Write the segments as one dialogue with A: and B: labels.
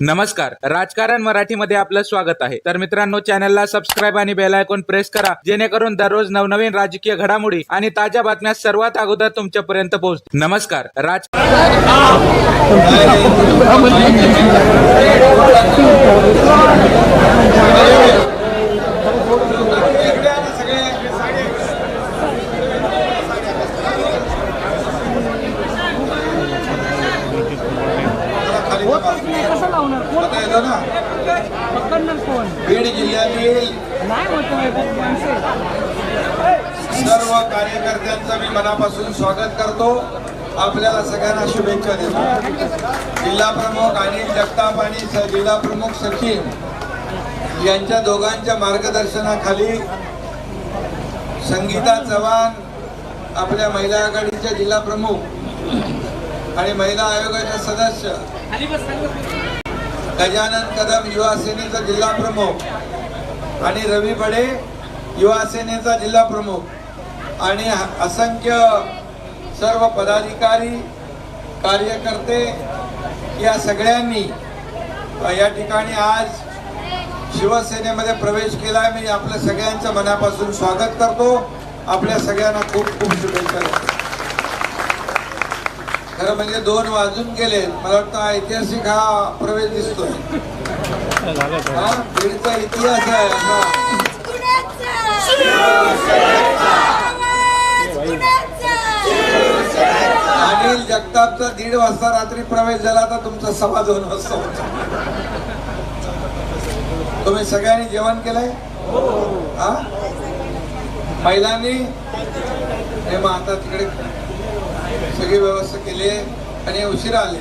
A: नमस्कार. राजकारण मराठीमध्ये आपलं स्वागत आहे. तर मित्रांनो चॅनलला सबस्क्राईब आणि बेल आयकॉन प्रेस करा जेणेकरून दररोज नवनवीन राजकीय घडामोडी आणि ताज्या बातम्या सर्वात अगोदर तुमच्यापर्यंत पोहोच नमस्कार. राज
B: कसं लावणार? कोण
C: आता येतो ना.
B: पकडणार कोण?
C: बीड जिल्ह्यातील
B: नाही होत माणसे.
C: सर्व कार्यकर्त्यांचं मी मनापासून स्वागत करतो. आपल्याला सगळ्यांना शुभेच्छा देतो. जिल्हा प्रमुख अनिल जगताप आणि जिल्हा प्रमुख सचिन यांच्या दोघांच्या मार्गदर्शनाखाली संगीता चव्हाण आपल्या महिला आघाडीच्या जिल्हा प्रमुख आणि महिला आयोगाच्या सदस्य. गजानन कदम युवा सेनेचा जिल्हा प्रमुख. आणि रवी बडे युवा सेनेचा जिल्हा प्रमुख. आणि असंख्य सर्व पदाधिकारी कार्यकर्ते या सगळ्यांनी या ठिकाणी आज शिवसेनेमध्ये प्रवेश केला आहे मी आपल्या सगळ्यांचं मनापासून स्वागत करतो. आपल्या सगळ्यांना खूप खूप शुभेच्छा देतो. खरं म्हणजे दोन वाजून गेले. मला वाटतं ऐतिहासिक हा प्रवेश दिसतोय. हा बीडचा इतिहास आहे. अनिल जगतापचा दीड वाजता रात्री प्रवेश झाला. तर तुमचा सव्वा दोन वाजता होता. तुम्ही सगळ्यांनी जेवण केलंय? हा? महिलांनी हे मग आता तिकडे सगळी व्यवस्था केली आणि उशिरा आले.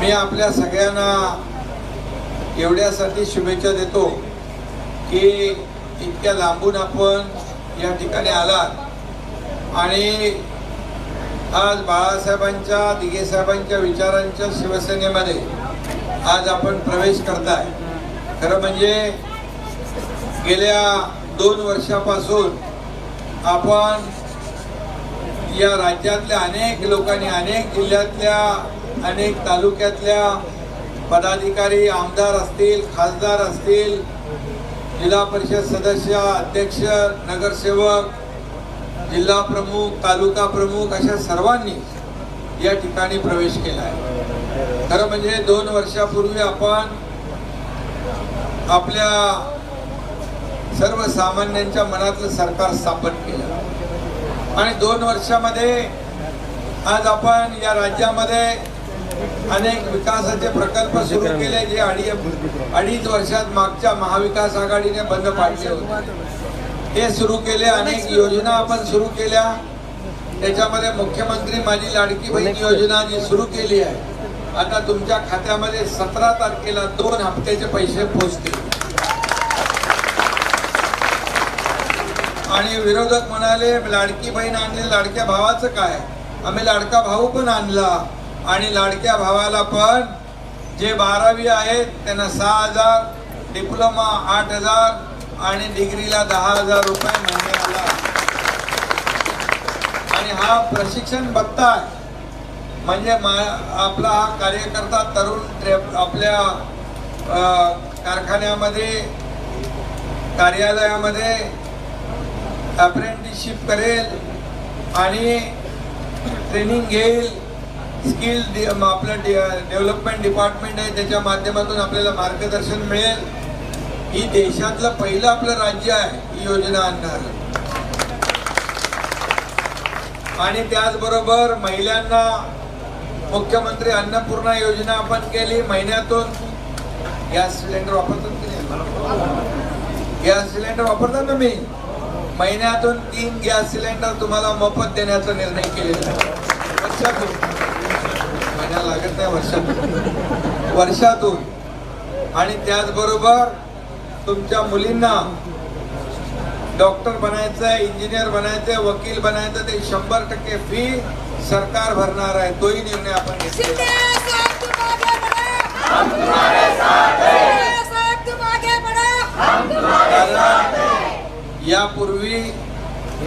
C: मी आपल्या सगळ्यांना एवढ्यासाठी शुभेच्छा देतो की इतक्या लांबून आपण या ठिकाणी आलात. आणि आज बाळासाहेबांच्या दिगेसाहेबांच्या विचारांच्या शिवसेनेमध्ये आज आपण प्रवेश करताय. खरं म्हणजे गेल्या दोन वर्षापासून आपण या राज्यातल्या अनेक लोकांनी अनेक जिल्ह्यातल्या अनेक तालुक्यातल्या पदाधिकारी आमदार असतील खासदार असतील जिल्हा परिषद सदस्य अध्यक्ष नगरसेवक जिल्हा प्रमुख तालुका प्रमुख अशा सर्वांनी या ठिकाणी प्रवेश केला आहे. खरं म्हणजे दोन वर्षापूर्वी आपण आपल्या सर्वसामान्यांच्या मनातलं सरकार स्थापन केलं. आणि दोन वर्षामध्ये आज आपण या राज्यामध्ये अनेक विकासाचे प्रकल्प सुरू केले जे अडी अडीच वर्षात मागच्या महाविकास आघाडीने बंद पाडले होते. हे सुरू केले अनेक योजना आपण सुरू केल्या. त्याच्यामध्ये मुख्यमंत्री माझी लाडकी बहीण योजना जी सुरू केली आहे. आता तुमच्या खात्यामध्ये सतरा तारखेला दोन हप्त्याचे पैसे पोहोचतील आणि विरोधक म्हणाले लाडकी बहीण आणली लाडक्या भावाचं काय? आम्ही लाडका भाऊ पण आणला आणि लाडक्या भावाला पण जे बारावी आहेत त्यांना सहा हजार डिप्लोमा आठ हजार आणि डिग्रीला दहा हजार रुपये महिन्याला आणि हा प्रशिक्षण भत्ता म्हणजे मा- आपला हा कार्यकर्ता तरुण ट्रे- आपल्या कारखान्यामध्ये कार्यालयामध्ये अप्रेंटिसशिप करेल आणि ट्रेनिंग घेईल. स्किल डि- आपलं डि डेव्हलपमेंट डिपार्टमेंट आहे त्याच्या माध्यमातून आपल्याला मार्गदर्शन मिळेल. ही देशातलं पहिलं आपलं राज्य आहे ही योजना आणणार. आणि त्याचबरोबर महिलांना मुख्यमंत्री अन्नपूर्णा योजना आपण केली महिन्यातून. गॅस सिलेंडर वापरतात की नाही गॅस सिलेंडर वापरतात ना मी महिन्यातून तीन गॅस सिलेंडर तुम्हाला मोफत देण्याचा निर्णय केलेला आहे. वर्षातून. महिन्याला लागत नाही वर्षातून. वर्षातून. आणि त्याचबरोबर तुमच्या मुलींना डॉक्टर बनायचं इंजिनियर बनायचं वकील बनायचं ते शंभर टक्के फी सरकार भरणार आहे. तोही निर्णय आपण घेतला कारण यापूर्वी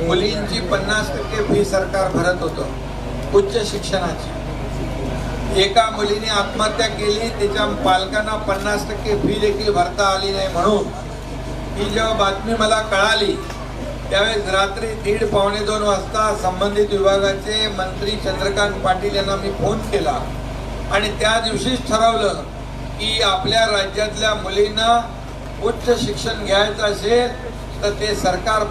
C: मुलींची पन्नास टक्के फी सरकार भरत होतं उच्च शिक्षणाची. एका मुलीने आत्महत्या केली त्याच्या पालकांना पन्नास टक्के फी देखील भरता आली नाही म्हणून ही जेव्हा बातमी मला कळाली त्यावेळेस रात्री दीड पावणे दोन वाजता संबंधित विभागाचे मंत्री चंद्रकांत पाटील यांना मी फोन केला आणि त्या दिवशीच ठरवलं की आपल्या राज्यातल्या मुलींना उच्च शिक्षण घ्यायचं असेल तर ते सरकार